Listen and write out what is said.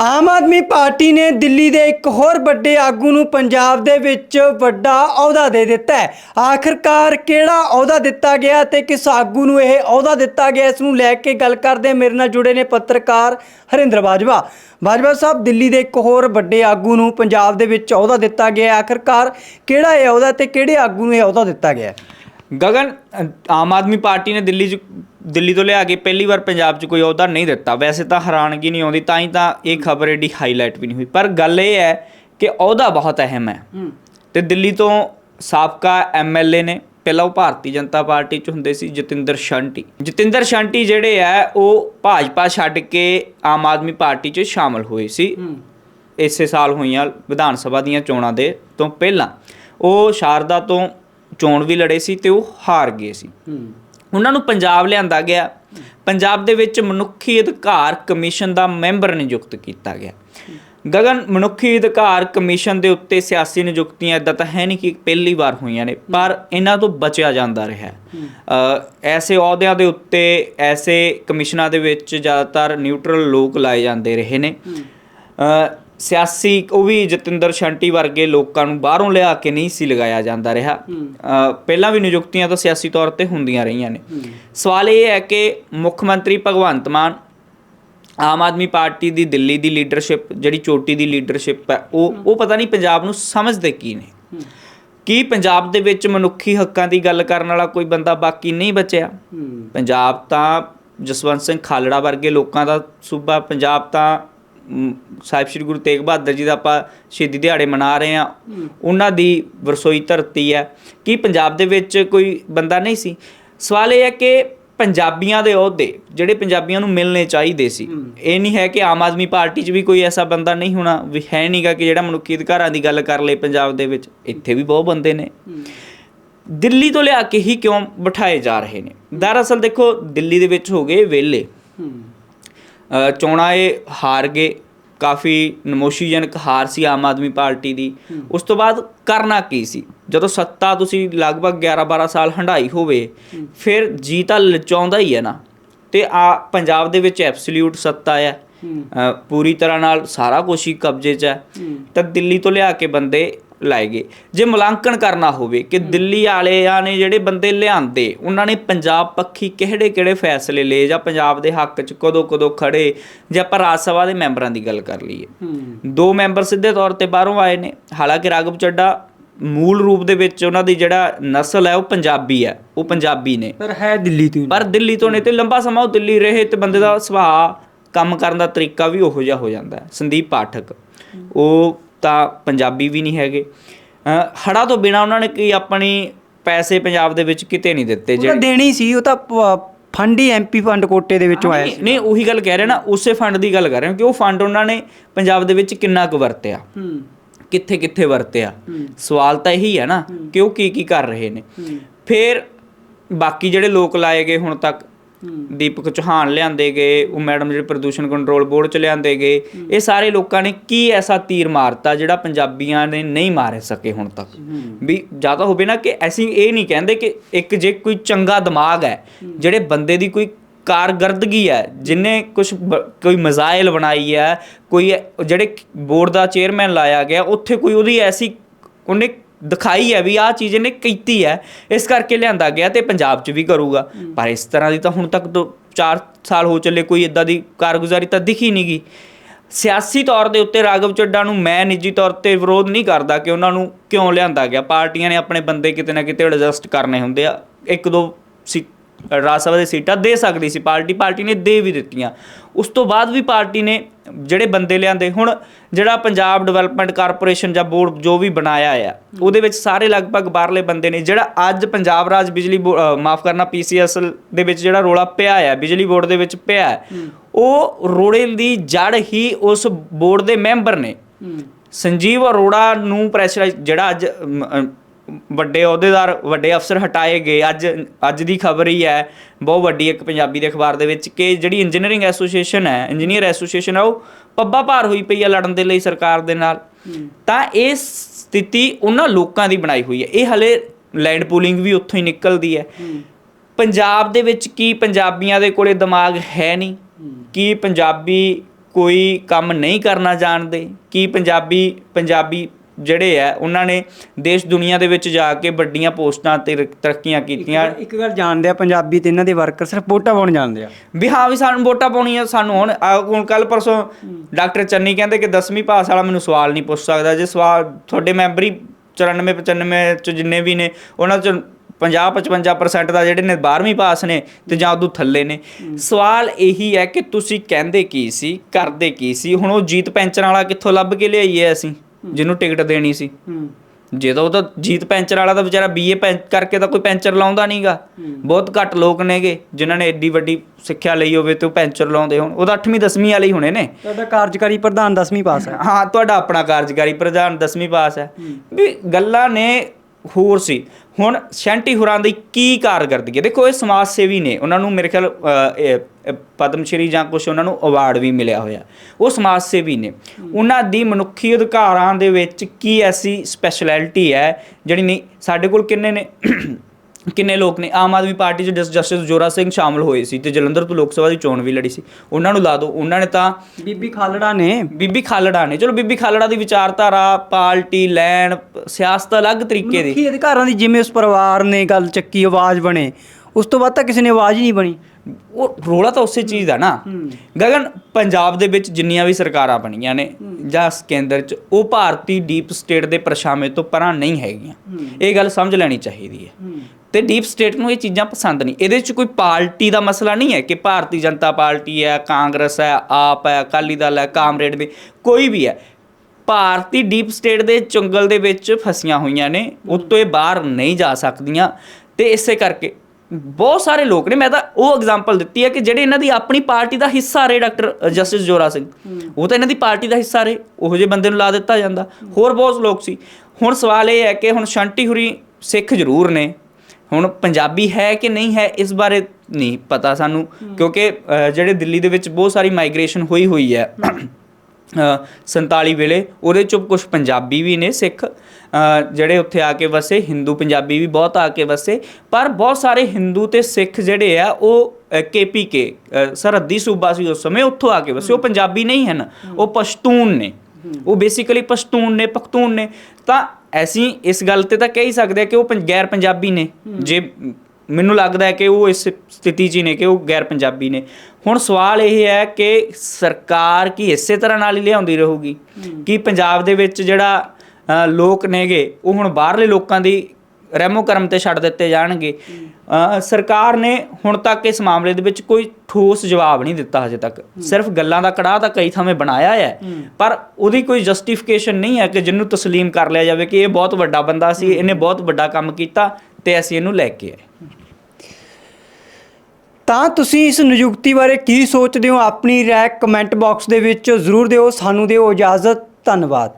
ਆਮ Aadmi party ਨੇ ਦਿੱਲੀ ਦੇ ਇੱਕ ਹੋਰ ਵੱਡੇ ਆਗੂ ਨੂੰ ਪੰਜਾਬ ਦੇ ਵਿੱਚ ਵੱਡਾ ਅਹੁਦਾ ਦੇ ਦਿੱਤਾ ਹੈ। ਆਖਰਕਾਰ ਕਿਹੜਾ ਅਹੁਦਾ ਦਿੱਤਾ ਗਿਆ ਤੇ ਕਿਸ ਆਗੂ ਨੂੰ ਇਹ ਅਹੁਦਾ ਦਿੱਤਾ ਗਿਆ, ਇਸ ਨੂੰ ਲੈ ਕੇ ਗੱਲ ਕਰਦੇ ਮੇਰੇ ਨਾਲ ਜੁੜੇ ਨੇ ਪੱਤਰਕਾਰ ਹਰਿੰਦਰ ਬਾਜਵਾ। ਬਾਜਵਾ ਸਾਹਿਬ, ਦਿੱਲੀ ਦੇ ਇੱਕ ਹੋਰ ਵੱਡੇ ਆਗੂ ਨੂੰ ਪੰਜਾਬ ਦੇ ਵਿੱਚ ਅਹੁਦਾ ਦਿੱਤਾ ਗਿਆ ਹੈ। ਆਖਰਕਾਰ ਕਿਹੜਾ ਇਹ ਅਹੁਦਾ ਤੇ ਕਿਹੜੇ ਆਗੂ ਨੂੰ ਇਹ ਅਹੁਦਾ ਦਿੱਤਾ ਗਿਆ ਗਗਨ ਆਮ ਆਦਮੀ ਪਾਰਟੀ ਨੇ ਦਿੱਲੀ 'ਚ ਦਿੱਲੀ ਤੋਂ ਲਿਆ ਕੇ ਪਹਿਲੀ ਵਾਰ ਪੰਜਾਬ 'ਚ ਕੋਈ ਅਹੁਦਾ ਨਹੀਂ ਦਿੱਤਾ। ਵੈਸੇ ਤਾਂ ਹੈਰਾਨਗੀ ਨਹੀਂ ਆਉਂਦੀ ਤਾਂ ਹੀ ਤਾਂ ਇਹ ਖਬਰ ਏਡੀ ਹਾਈਲਾਈਟ ਵੀ ਨਹੀਂ ਹੋਈ। ਪਰ ਗੱਲ ਇਹ ਹੈ ਕਿ ਅਹੁਦਾ ਬਹੁਤ ਅਹਿਮ ਹੈ। ਤੇ ਦਿੱਲੀ ਤੋਂ ਸਾਬਕਾ ਐਮਐਲਏ ਨੇ ਪਹਿਲਾਂ ਉਹ ਭਾਰਤੀ ਜਨਤਾ ਪਾਰਟੀ 'ਚ ਹੁੰਦੇ ਸੀ ਜਤਿੰਦਰ ਸ਼ੰਟੀ। ਜਤਿੰਦਰ ਸ਼ੰਟੀ ਜਿਹੜੇ ਆ ਉਹ ਭਾਜਪਾ ਛੱਡ ਕੇ ਆਮ ਆਦਮੀ ਪਾਰਟੀ 'ਚ ਸ਼ਾਮਲ ਹੋਏ ਸੀ। ਇਸੇ ਸਾਲ ਹੋਈਆਂ ਵਿਧਾਨ ਸਭਾ ਦੀਆਂ ਚੋਣਾਂ ਦੇ ਤੋਂ ਪਹਿਲਾਂ। ਉਹ ਸ਼ਾਰਦਾ ਤੋਂ ਚੋਣ ਵੀ ਲੜੇ ਸੀ ਤੇ ਉਹ ਹਾਰ ਗਏ ਸੀ। ਉਹਨਾਂ ਨੂੰ ਪੰਜਾਬ ਲਿਆਂਦਾ ਗਿਆ। ਪੰਜਾਬ ਦੇ ਵਿੱਚ ਮਨੁੱਖੀ ਅਧਿਕਾਰ ਕਮਿਸ਼ਨ ਦਾ ਮੈਂਬਰ ਨਿਯੁਕਤ ਕੀਤਾ ਗਿਆ। ਗਗਨ ਮਨੁੱਖੀ ਅਧਿਕਾਰ ਕਮਿਸ਼ਨ ਦੇ ਉੱਤੇ ਸਿਆਸੀ ਨਿਯੁਕਤੀਆਂ ਇਦਾਂ ਤਾਂ ਹੈ ਨਹੀਂ ਕਿ ਪਹਿਲੀ ਵਾਰ ਹੋਈਆਂ ਨੇ ਪਰ ਇਹਨਾਂ ਤੋਂ ਬਚਿਆ ਜਾਂਦਾ ਰਿਹਾ। ਐਸੇ ਅਹੁਦਿਆਂ ਦੇ ਉੱਤੇ ਐਸੇ ਕਮਿਸ਼ਨਾਂ ਦੇ ਵਿੱਚ ਜ਼ਿਆਦਾਤਰ ਨਿਊਟਰਲ ਲੋਕ ਲਾਏ ਜਾਂਦੇ ਰਹੇ ਨੇ। ਸਿਆਸੀ ਉਹ ਵੀ ਜਤਿੰਦਰ ਸ਼ੰਟੀ ਵਰਗੇ ਲੋਕਾਂ ਨੂੰ ਬਾਹਰੋਂ ਲਿਆ ਕੇ ਨਹੀਂ ਸੀ ਲਗਾਇਆ ਜਾਂਦਾ ਰਿਹਾ। ਪਹਿਲਾਂ ਵੀ ਨਿਯੁਕਤੀਆਂ ਤਾਂ ਸਿਆਸੀ ਤੌਰ ਤੇ ਹੁੰਦੀਆਂ ਰਹੀਆਂ ਨੇ। ਸਵਾਲ ਇਹ ਹੈ ਕਿ ਮੁੱਖ ਮੰਤਰੀ ਭਗਵੰਤ ਮਾਨ ਆਮ ਆਦਮੀ ਪਾਰਟੀ ਦੀ ਦਿੱਲੀ ਦੀ ਲੀਡਰਸ਼ਿਪ ਜਿਹੜੀ ਚੋਟੀ ਦੀ ਲੀਡਰਸ਼ਿਪ ਹੈ ਉਹ ਉਹ ਪਤਾ ਨਹੀਂ ਪੰਜਾਬ ਨੂੰ ਸਮਝਦੇ ਕੀ ਨੇ। ਕੀ ਪੰਜਾਬ ਦੇ ਵਿੱਚ ਮਨੁੱਖੀ ਹੱਕਾਂ ਦੀ ਗੱਲ ਕਰਨ ਵਾਲਾ ਕੋਈ ਬੰਦਾ ਬਾਕੀ ਨਹੀਂ ਬਚਿਆ? ਪੰਜਾਬ ਤਾਂ ਜਸਵੰਤ ਸਿੰਘ ਖਾਲੜਾ ਵਰਗੇ ਲੋਕਾਂ ਦਾ ਸੂਬਾ ਪੰਜਾਬ ਤਾਂ ਸਾਹਿਬ ਸ੍ਰੀ ਗੁਰੂ ਤੇਗ ਬਹਾਦਰ ਜੀ ਦਾ ਆਪਾਂ ਸ਼ਹੀਦੀ ਦਿਹਾੜੇ ਮਨਾ ਰਹੇ ਆ ਉਹਨਾਂ ਦੀ ਵਰਸੋਈ ਧਰਤੀ ਹੈ। ਕੀ ਪੰਜਾਬ ਦੇ ਵਿੱਚ ਕੋਈ ਬੰਦਾ ਨਹੀਂ ਸੀ? ਸਵਾਲ ਇਹ ਹੈ ਕਿ ਪੰਜਾਬੀਆਂ ਦੇ ਅਹੁਦੇ ਜਿਹੜੇ ਪੰਜਾਬੀਆਂ ਨੂੰ ਮਿਲਣੇ ਚਾਹੀਦੇ ਸੀ ਇਹ ਨਹੀਂ ਹੈ ਕਿ ਆਮ ਆਦਮੀ ਪਾਰਟੀ 'ਚ ਵੀ ਕੋਈ ਐਸਾ ਬੰਦਾ ਨਹੀਂ ਹੋਣਾ ਵੀ ਹੈ ਨਹੀਂਗਾ ਕਿ ਜਿਹੜਾ ਮਨੁੱਖੀ ਅਧਿਕਾਰਾਂ ਦੀ ਗੱਲ ਕਰ ਲੇ ਪੰਜਾਬ ਦੇ ਵਿੱਚ। ਇੱਥੇ ਵੀ ਬਹੁਤ ਬੰਦੇ ਨੇ। ਦਿੱਲੀ ਤੋਂ ਲਿਆ ਕੇ ਹੀ ਕਿਉਂ ਬਿਠਾਏ ਜਾ ਰਹੇ ਨੇ? ਦਰਅਸਲ ਦੇਖੋ ਦਿੱਲੀ ਦੇ ਵਿੱਚ ਹੋ ਗਏ ਵਿਹਲੇ। ਅ, ਚੋਣਾਂ ਇਹ ਹਾਰ ਗਏ। ਕਾਫੀ ਨਮੋਸ਼ੀਜਨਕ ਹਾਰ ਸੀ ਆਮ ਆਦਮੀ ਪਾਰਟੀ ਦੀ। ਉਸ ਤੋਂ ਬਾਅਦ ਕਰਨਾ ਕੀ ਸੀ? ਜਦੋਂ ਸੱਤਾ ਤੁਸੀਂ ਲਗਭਗ 11 12 ਸਾਲ ਹੰਡਾਈ ਹੋਵੇ ਫਿਰ ਜੀ ਤਾਂ ਲਚਾਉਂਦਾ ਹੀ ਹੈ ਨਾ। ਤੇ ਆ ਪੰਜਾਬ ਦੇ ਵਿੱਚ ਐਬਸੋਲਿਊਟ ਸੱਤਾ ਹੈ। ਪੂਰੀ ਤਰ੍ਹਾਂ ਨਾਲ ਸਾਰਾ ਕੁਝ ਹੀ ਕਬਜ਼ੇ 'ਚ ਹੈ। ਤਾਂ ਦਿੱਲੀ ਤੋਂ ਲਿਆ ਕੇ ਬੰਦੇ ਲਾਏ ਗਏ। ਜੇ ਮੁਲਾਂਕਣ ਕਰਨਾ ਹੋਵੇ ਕਿ ਦਿੱਲੀ ਵਾਲਿਆਂ ਨੇ ਜਿਹੜੇ ਬੰਦੇ ਲਿਆਂਦੇ ਉਹਨਾਂ ਨੇ ਪੰਜਾਬ ਪੱਖੀ ਕਿਹੜੇ ਕਿਹੜੇ ਫੈਸਲੇ ਲਏ ਜਾਂ ਪੰਜਾਬ ਦੇ ਹੱਕ 'ਚ ਕਦੋਂ ਕਦੋਂ ਖੜੇ ਜੇ ਆਪਾਂ ਰਾਜ ਸਭਾ ਦੇ ਮੈਂਬਰਾਂ ਦੀ ਗੱਲ ਕਰ ਲਈਏ। ਦੋ ਮੈਂਬਰ ਸਿੱਧੇ ਤੌਰ ਤੇ ਬਾਹਰੋਂ ਆਏ ਨੇ। ਹਾਲਾਂਕਿ ਰਾਘਵ ਚੱਡਾ ਮੂਲ ਰੂਪ ਦੇ ਵਿੱਚ ਉਹਨਾਂ ਦੀ ਜਿਹੜਾ ਨਸਲ ਹੈ ਉਹ ਪੰਜਾਬੀ ਹੈ ਉਹ ਪੰਜਾਬੀ ਨੇ। ਪਰ ਹੈ ਦਿੱਲੀ ਤੋਂ। ਪਰ ਦਿੱਲੀ ਤੋਂ ਨੇ ਤੇ ਲੰਬਾ ਸਮਾਂ ਉਹ ਦਿੱਲੀ ਰਹੇ ਤੇ ਬੰਦੇ ਦਾ ਸੁਭਾਅ ਕੰਮ ਕਰਨ ਦਾ ਤਰੀਕਾ ਵੀ ਉਹੋ ਜਿਹਾ ਹੋ ਜਾਂਦਾ ਹੈ। ਸੰਦੀਪ ਪਾਠਕ ਉਹ ਤਾਂ ਪੰਜਾਬੀ ਵੀ ਨਹੀਂ ਹੈਗੇ। ਹੜਾ ਤੋਂ ਬਿਨਾ ਉਹਨਾਂ ਨੇ ਕੀ ਆਪਣੀ ਪੈਸੇ ਪੰਜਾਬ ਦੇ ਵਿੱਚ ਕਿਤੇ ਨਹੀਂ ਦਿੱਤੇ ਤਾਂ ਦੇਣੀ ਸੀ ਉਹ ਤਾਂ ਫੰਡ ਹੀ ਐਮਪੀ ਫੰਡ ਕੋਟੇ ਦੇ ਵਿੱਚੋਂ ਆਇਆ ਨਹੀਂ ਉਹੀ ਗੱਲ ਕਹਿ ਰਿਹਾ ਨਾ ਉਸੇ ਫੰਡ ਦੀ ਗੱਲ ਕਰ ਰਿਹਾ ਕਿ ਉਹ ਫੰਡ ਉਹਨਾਂ ਨੇ ਪੰਜਾਬ ਦੇ ਵਿੱਚ ਕਿੰਨਾ ਕੁ ਵਰਤਿਆ। ਹੂੰ। ਕਿੱਥੇ ਕਿੱਥੇ ਵਰਤਿਆ ਸਵਾਲ ਤਾਂ ਇਹੀ ਹੈ ਨਾ ਕਿ ਉਹ ਕੀ ਕੀ ਕਰ ਰਹੇ ਨੇ। ਫਿਰ ਬਾਕੀ ਜਿਹੜੇ ਲੋਕ ਲਾਏ ਗਏ ਹੁਣ ਤੱਕ ਦੀਪਕ ਚੌਹਾਨ ਲਿਆਂਦੇ ਗਏ, ਉਹ ਮੈਡਮ ਜਿਹੜੇ ਪ੍ਰਦੂਸ਼ਣ ਕੰਟਰੋਲ ਬੋਰਡ ਚ ਲਿਆਂਦੇ ਗਏ, ਇਹ ਸਾਰੇ ਲੋਕਾਂ ਨੇ ਕੀ ਐਸਾ ਤੀਰ ਮਾਰਤਾ ਜਿਹੜਾ ਪੰਜਾਬੀਆਂ ਨੇ ਨਹੀਂ ਮਾਰ ਸਕੇ ਹੁਣ ਤੱਕ? ਵੀ ਜ਼ਿਆਦਾ ਹੋਵੇ ਨਾ ਕਿ ਅਸੀਂ ਇਹ ਨਹੀਂ ਕਹਿੰਦੇ ਕਿ ਇੱਕ ਜੇ ਕੋਈ ਚੰਗਾ ਦਿਮਾਗ ਹੈ, ਜਿਹੜੇ ਬੰਦੇ ਦੀ ਕੋਈ ਕਾਰਗਰਦਗੀ ਹੈ, ਜਿਨੇ ਕੁਝ ਕੋਈ ਮਜ਼ਾਇਲ ਬਣਾਈ ਹੈ, ਕੋਈ ਜਿਹੜੇ ਬੋਰਡ ਦਾ ਚੇਅਰਮੈਨ ਲਾਇਆ ਗਿਆ, ਉੱਥੇ ਕੋਈ ਉਹਦੀ ਐਸੀ, ਉਹਨੇ ਦਿਖਾਈ ਹੈ ਵੀ ਆਹ ਚੀਜ਼ ਇਹਨੇ ਕੀਤੀ ਹੈ ਇਸ ਕਰਕੇ ਲਿਆਂਦਾ ਗਿਆ ਤੇ ਪੰਜਾਬ 'ਚ ਵੀ ਕਰੂਗਾ। ਪਰ ਇਸ ਤਰ੍ਹਾਂ ਦੀ ਤਾਂ ਹੁਣ ਤੱਕ ਤੋਂ 4 ਸਾਲ ਹੋ ਚੱਲੇ ਕੋਈ ਇਦਾਂ ਦੀ ਕਾਰਗੁਜ਼ਾਰੀ ਤਾਂ ਦਿਖੀ ਨਹੀਂਗੀ ਸਿਆਸੀ ਤੌਰ ਦੇ ਉੱਤੇ ਰਾਘਵ ਚੱਡਾ ਨੂੰ ਮੈਂ ਨਿੱਜੀ ਤੌਰ ਤੇ ਵਿਰੋਧ ਨਹੀਂ ਕਰਦਾ ਕਿ ਉਹਨਾਂ ਨੂੰ ਕਿਉਂ ਲਿਆਂਦਾ ਗਿਆ। ਪਾਰਟੀਆਂ ਨੇ ਆਪਣੇ ਬੰਦੇ ਕਿਤੇ ਨਾ ਕਿਤੇ ਐਡਜਸਟ ਕਰਨੇ ਹੁੰਦੇ ਆ। ਇੱਕ ਦੋ ਸੀ ਰਾਜ ਸਭਾ ਦੇ ਸੀਟਾਂ ਦੇ ਸਕਦੀ ਸੀ। ਪਾਰਟੀ ਪਾਰਟੀ ਨੇ ਦੇ ਵੀ ਦਿੱਤੀਆਂ। ਉਸ ਤੋਂ ਬਾਅਦ ਵੀ ਪਾਰਟੀ ਨੇ ਜਿਹੜੇ ਬੰਦੇ ਲਿਆਂਦੇ ਹੁਣ ਜਿਹੜਾ ਪੰਜਾਬ ਡਿਵੈਲਪਮੈਂਟ ਕਾਰਪੋਰੇਸ਼ਨ ਜਾਂ ਬੋਰਡ ਜੋ ਵੀ ਬਣਾਇਆ ਆ ਉਹਦੇ ਵਿੱਚ ਸਾਰੇ ਲਗਭਗ ਬਾਹਰਲੇ ਬੰਦੇ ਨੇ ਜਿਹੜਾ ਅੱਜ ਪੰਜਾਬ ਰਾਜ ਬਿਜਲੀ ਮਾਫ ਕਰਨਾ ਪੀਸੀਐਸ ਦੇ ਵਿੱਚ ਜਿਹੜਾ ਰੋਲਾ ਪਿਆ ਆ ਬਿਜਲੀ ਬੋਰਡ ਦੇ ਵਿੱਚ ਪਿਆ ਉਹ ਰੋੜੇ ਦੀ ਜੜ ਹੀ ਉਸ ਬੋਰਡ ਦੇ ਮੈਂਬਰ ਨੇ। ਸੰਜੀਵ ਅਰੋੜਾ ਨੂੰ ਪ੍ਰੈਸ਼ਰਾਈਜ਼ ਜਿਹੜਾ ਅੱਜ ਵੱਡੇ ਅਹੁਦੇਦਾਰ ਵੱਡੇ ਅਫਸਰ ਹਟਾਏ ਗਏ। ਅੱਜ ਅੱਜ ਦੀ ਖਬਰ ਹੀ ਹੈ ਬਹੁਤ ਵੱਡੀ ਇੱਕ ਪੰਜਾਬੀ ਦੇ ਅਖਬਾਰ ਦੇ ਵਿੱਚ ਕਿ ਜਿਹੜੀ ਇੰਜੀਨੀਅਰਿੰਗ ਐਸੋਸੀਏਸ਼ਨ ਹੈ ਇੰਜੀਨੀਅਰ ਐਸੋਸੀਏਸ਼ਨ ਆ ਉਹ ਪੱਬਾ ਭਾਰ ਹੋਈ ਪਈ ਆ ਲੜਨ ਦੇ ਲਈ ਸਰਕਾਰ ਦੇ ਨਾਲ। ਤਾਂ ਇਹ ਸਥਿਤੀ ਉਹਨਾਂ ਲੋਕਾਂ ਦੀ ਬਣਾਈ ਹੋਈ ਹੈ। ਇਹ ਹਲੇ ਲੈਂਡ ਪੂਲਿੰਗ ਵੀ ਉੱਥੋਂ ਹੀ ਨਿਕਲਦੀ ਹੈ। ਪੰਜਾਬ ਦੇ ਵਿੱਚ ਕੀ ਪੰਜਾਬੀਆਂ ਦੇ ਕੋਲੇ ਦਿਮਾਗ ਹੈ ਨਹੀਂ? ਕੀ ਪੰਜਾਬੀ ਕੋਈ ਕੰਮ ਨਹੀਂ ਕਰਨਾ ਜਾਣਦੇ? ਕੀ ਪੰਜਾਬੀ ਪੰਜਾਬੀ ਜਿਹੜੇ ਆ ਉਹਨਾਂ ਨੇ ਦੇਸ਼ ਦੁਨੀਆ ਦੇ ਵਿੱਚ ਜਾ ਕੇ ਵੱਡੀਆਂ ਪੋਸਟਾਂ ਤੇ ਤਰੱਕੀਆਂ ਕੀਤੀਆਂ। ਇੱਕ ਗੱਲ ਜਾਣਦੇ ਆ ਪੰਜਾਬੀ ਤੇ ਇਹਨਾਂ ਦੇ ਵਰਕਰ ਸਿਰਫ ਵੋਟਾਂ ਪਾਉਣ ਜਾਣਦੇ ਆ। ਵੀ ਹਾਂ ਵੀ ਸਾਨੂੰ ਵੋਟਾਂ ਪਾਉਣੀਆਂ ਸਾਨੂੰ ਹੁਣ ਹੁਣ ਕੱਲ ਪਰਸੋਂ ਡਾਕਟਰ ਚੰਨੀ ਕਹਿੰਦੇ ਕਿ 10ਵੀਂ ਪਾਸ ਵਾਲਾ ਮੈਨੂੰ ਸਵਾਲ ਨਹੀਂ ਪੁੱਛ ਸਕਦਾ। ਜੇ ਸਵਾਲ ਤੁਹਾਡੇ ਮੈਂਬਰੀ 94 95 ਚ ਜਿੰਨੇ ਵੀ ਨੇ ਉਹਨਾਂ ਚ 50 55% ਦਾ ਜਿਹੜੇ ਨੇ 12ਵੀਂ ਪਾਸ ਨੇ ਤੇ ਜਾਂ ਉਦੋਂ ਥੱਲੇ ਨੇ। ਸਵਾਲ ਇਹੀ ਹੈ ਕਿ ਤੁਸੀਂ ਕਹਿੰਦੇ ਕੀ ਸੀ ਕਰਦੇ ਕੀ ਸੀ? ਹੁਣ ਉਹ ਜੀਤ ਪੈਂਚਰ ਵਾਲਾ ਕਿੱਥੋਂ ਲੱਭ ਕੇ ਲਿਆਈਏ ਅਸੀਂ? ਜਿਹਨੂੰ ਟਿਕਟ ਦੇਣੀ ਸੀ। ਜਦੋਂ ਉਹ ਤਾਂ ਜੀਤ ਪੈਂਚਰ ਵਾਲਾ ਤਾਂ ਵਿਚਾਰਾ ਬੀਏ ਕਰਕੇ ਤਾਂ ਕੋਈ ਪੈਂਚਰ ਲਾਉਂਦਾ ਨਹੀਂਗਾ ਬਹੁਤ ਘੱਟ ਲੋਕ ਨੇਗੇ ਜਿਨ੍ਹਾਂ ਨੇ ਐਡੀ ਵੱਡੀ ਸਿੱਖਿਆ ਲਈ ਹੋਵੇ ਤੇ ਉਹ ਪੈਂਚਰ ਲਾਉਂਦੇ ਹੋਣ। ਉਹਦਾ 8ਵੀਂ 10ਵੀਂ ਵਾਲੇ ਹੀ ਹੋਣੇ ਨੇ। ਤੁਹਾਡਾ ਕਾਰਜਕਾਰੀ ਪ੍ਰਧਾਨ 10ਵੀਂ ਪਾਸ ਹੈ। ਹਾਂ ਤੁਹਾਡਾ ਆਪਣਾ ਕਾਰਜਕਾਰੀ ਪ੍ਰਧਾਨ 10ਵੀਂ ਪਾਸ ਹੈ। ਵੀ ਗੱਲਾਂ ਨੇ ਹੋਰ ਸੀ। ਹੁਣ ਸ਼ੈਂਟੀ ਹੁਰਾਂ ਦੀ ਕੀ ਕਾਰਗਰਦਗੀ ਹੈ? ਦੇਖੋ, ਇਹ ਸਮਾਜ ਸੇਵੀ ਨੇ। ਉਹਨਾਂ ਨੂੰ ਮੇਰੇ ਖਿਆਲ ਪਦਮ ਸ਼੍ਰੀ ਜਾਂ ਕੁਝ ਉਹਨਾਂ ਨੂੰ ਅਵਾਰਡ ਵੀ ਮਿਲਿਆ ਹੋਇਆ। ਉਹ ਸਮਾਜ ਸੇਵੀ ਨੇ। ਉਹਨਾਂ ਦੀ ਮਨੁੱਖੀ ਅਧਿਕਾਰਾਂ ਦੇ ਵਿੱਚ ਕੀ ਐਸੀ ਸਪੈਸ਼ਲਿਟੀ ਹੈ, ਜਿਹੜੀ ਨਹੀਂ ਸਾਡੇ ਕੋਲ ਕਿੰਨੇ ਨੇ? ਕਿੰਨੇ ਲੋਕ ਨੇ? ਆਮ ਆਦਮੀ ਪਾਰਟੀ ਚ ਜਸ- ਜਸਟਿਸ ਜੋਰਾ ਸਿੰਘ ਸ਼ਾਮਲ ਹੋਏ ਸੀ ਤੇ ਜਲੰਧਰ ਤੋਂ ਲੋਕ ਸਭਾ ਦੀ ਚੋਣ ਵੀ ਲੜੀ ਸੀ। ਉਹਨਾਂ ਨੂੰ ਲਾ ਦਿਓ ਉਹਨਾਂ ਨੇ ਤਾਂ ਬੀਬੀ ਖਾਲੜਾ ਨੇ। ਬੀਬੀ ਖਾਲੜਾ ਨੇ। ਚਲੋ ਬੀਬੀ ਖਾਲੜਾ ਦੀ ਵਿਚਾਰਧਾਰਾ ਪਾਰਟੀ ਲੈਣ ਸਿਆਸਤ ਅਲੱਗ ਤਰੀਕੇ ਦੀ। ਮਨੁੱਖੀ ਅਧਿਕਾਰਾਂ ਦੀ ਜਿਵੇਂ ਉਸ ਪਰਿਵਾਰ ਨੇ ਗੱਲ ਚੱਕੀ ਆਵਾਜ਼ ਬਣੇ। ਉਸ ਤੋਂ ਬਾਅਦ ਤਾਂ ਕਿਸੇ ਨੇ ਆਵਾਜ਼ ਹੀ ਨਹੀਂ ਬਣੀ। ਉਹ ਰੋਲਾ ਤਾਂ ਉਸੇ ਚੀਜ਼ ਦਾ ਨਾ। ਗਗਨ ਪੰਜਾਬ ਦੇ ਵਿੱਚ ਜਿੰਨੀਆਂ ਵੀ ਸਰਕਾਰਾਂ ਬਣੀਆਂ ਨੇ ਜਾਂ ਕੇਂਦਰ 'ਚ ਉਹ ਭਾਰਤੀ ਡੀਪ ਸਟੇਟ ਦੇ ਪਰਛਾਵੇਂ ਤੋਂ ਪਰਾਂ ਨਹੀਂ ਹੈਗੀਆਂ। ਇਹ ਗੱਲ ਸਮਝ ਲੈਣੀ ਚਾਹੀਦੀ ਹੈ। ਤੇ ਡੀਪ ਸਟੇਟ ਨੂੰ ਇਹ ਚੀਜ਼ਾਂ ਪਸੰਦ ਨਹੀਂ। ਇਹਦੇ 'ਚ ਕੋਈ ਪਾਰਟੀ ਦਾ ਮਸਲਾ ਨਹੀਂ ਹੈ ਕਿ ਭਾਰਤੀ ਜਨਤਾ ਪਾਰਟੀ ਹੈ ਕਾਂਗਰਸ ਹੈ ਆਪ ਹੈ ਅਕਾਲੀ ਦਲ ਹੈ ਕਾਮਰੇਡ ਵੀ ਕੋਈ ਵੀ ਹੈ। ਭਾਰਤੀ ਡੀਪ ਸਟੇਟ ਦੇ ਚੁੰਗਲ ਦੇ ਵਿੱਚ ਫਸੀਆਂ ਹੋਈਆਂ ਨੇ ਉਤੋਂ ਇਹ ਬਾਹਰ ਨਹੀਂ ਜਾ ਸਕਦੀਆਂ ਤੇ ਇਸੇ ਕਰਕੇ ਬਹੁਤ ਸਾਰੇ ਲੋਕ ਨੇ ਮੈਂ ਤਾਂ ਉਹ ਐਗਜ਼ਾਮਪਲ ਦਿੱਤੀ ਹੈ ਕਿ ਜਿਹੜੇ ਇਹਨਾਂ ਦੀ ਆਪਣੀ ਪਾਰਟੀ ਦਾ ਹਿੱਸਾ ਰਹੇ ਡਾਕਟਰ ਜਸਟਿਸ ਜੋਰਾ ਸਿੰਘ। ਉਹ ਤਾਂ ਇਹਨਾਂ ਦੀ ਪਾਰਟੀ ਦਾ ਹਿੱਸਾ ਰਹੇ ਉਹੋ ਜਿਹੇ ਬੰਦੇ ਨੂੰ ਲਾ ਦਿੱਤਾ ਜਾਂਦਾ। ਹੋਰ ਬਹੁਤ ਲੋਕ ਸੀ। ਹੁਣ ਸਵਾਲ ਇਹ ਹੈ ਕਿ ਹੁਣ ਸ਼ੰਟੀ ਹੁਰੀ ਸਿੱਖ ਜ਼ਰੂਰ ਨੇ। ਹੁਣ ਪੰਜਾਬੀ ਹੈ ਕਿ ਨਹੀਂ ਹੈ ਇਸ ਬਾਰੇ ਨਹੀਂ ਪਤਾ ਸਾਨੂੰ ਕਿਉਂਕਿ ਜਿਹੜੇ ਦਿੱਲੀ ਦੇ ਵਿੱਚ ਬਹੁਤ ਸਾਰੀ ਮਾਈਗ੍ਰੇਸ਼ਨ ਹੋਈ ਹੋਈ ਹੈ। ਅ, 47 ਵੇਲੇ ਉਹਦੇ ਚੋਂ ਕੁਝ ਪੰਜਾਬੀ ਵੀ ਨੇ ਸਿੱਖ ਜਿਹੜੇ ਉੱਥੇ ਆ ਕੇ ਵਸੇ ਹਿੰਦੂ ਪੰਜਾਬੀ ਵੀ ਬਹੁਤ ਆ ਕੇ ਵਸੇ ਪਰ ਬਹੁਤ ਸਾਰੇ ਹਿੰਦੂ ਤੇ ਸਿੱਖ ਜਿਹੜੇ ਆ ਉਹ ਕੇਪੀਕੇ ਸਰਹੱਦੀ ਸੂਬਾ ਸੀ ਉਸ ਸਮੇਂ ਉੱਥੋਂ ਆ ਕੇ ਵਸੇ। ਉਹ ਪੰਜਾਬੀ ਨਹੀਂ ਹਨ ਉਹ ਪਸ਼ਤੂਨ ਨੇ। ਉਹ ਬੇਸਿਕਲੀ ਪਸ਼ਤੂਨ ਨੇ ਪਖਤੂਨ ਨੇ। ਤਾਂ ਅਸੀਂ ਇਸ ਗੱਲ ਤੇ ਤਾਂ ਕਹਿ ਹੀ ਸਕਦੇ ਆ ਕਿ ਉਹ ਪੰ- ਗੈਰ ਪੰਜਾਬੀ ਨੇ। ਜੇ ਮੈਨੂੰ ਲੱਗਦਾ ਹੈ ਕਿ ਉਹ ਇਸ ਸਥਿਤੀ 'ਚ ਹੀ ਨੇ ਕਿ ਉਹ ਗੈਰ ਪੰਜਾਬੀ ਨੇ। ਹੁਣ ਸਵਾਲ ਇਹ ਹੈ ਕਿ ਸਰਕਾਰ ਕੀ ਇਸੇ ਤਰ੍ਹਾਂ ਨਾਲ ਹੀ ਲਿਆਉਂਦੀ ਰਹੂਗੀ? ਕਿ ਪੰਜਾਬ ਦੇ ਵਿੱਚ ਜਿਹੜਾ ਅ, ਲੋਕ ਨੇਗੇ ਉਹ ਹੁਣ ਬਾਹਰਲੇ ਲੋਕਾਂ ਦੀ ਰਹਿਮੋ ਕਰਮ ਤੇ ਛੱਡ ਦਿੱਤੇ ਜਾਣਗੇ। ਸਰਕਾਰ ਨੇ ਹੁਣ ਤੱਕ ਇਸ ਮਾਮਲੇ ਦੇ ਵਿੱਚ ਕੋਈ ਠੋਸ ਜਵਾਬ ਨਹੀਂ ਦਿੱਤਾ ਹਜੇ ਤੱਕ। ਸਿਰਫ ਗੱਲਾਂ ਦਾ ਕੜਾਹ ਤਾਂ ਕਈ ਥਾਵੇਂ ਬਣਾਇਆ ਹੈ। ਪਰ ਉਹਦੀ ਕੋਈ ਜਸਟੀਫਿਕੇਸ਼ਨ ਨਹੀਂ ਹੈ ਕਿ ਜਿਹਨੂੰ ਤਸਲੀਮ ਕਰ ਲਿਆ ਜਾਵੇ ਕਿ ਇਹ ਬਹੁਤ ਵੱਡਾ ਬੰਦਾ ਸੀ, ਇਹਨੇ ਬਹੁਤ ਵੱਡਾ ਕੰਮ ਕੀਤਾ ਤੇ ਅਸੀਂ ਇਹਨੂੰ ਲੈ ਕੇ ਆਏ। ਤਾਂ ਤੁਸੀਂ ਇਸ ਨਿਯੁਕਤੀ ਬਾਰੇ ਕੀ ਸੋਚਦੇ ਹੋ? ਆਪਣੀ ਰਾਏ ਕਮੈਂਟ ਬਾਕਸ ਦੇ ਵਿੱਚ ਜ਼ਰੂਰ ਦਿਓ, ਸਾਨੂੰ ਦਿਓ ਇਜਾਜ਼ਤ। ਧੰਨਵਾਦ।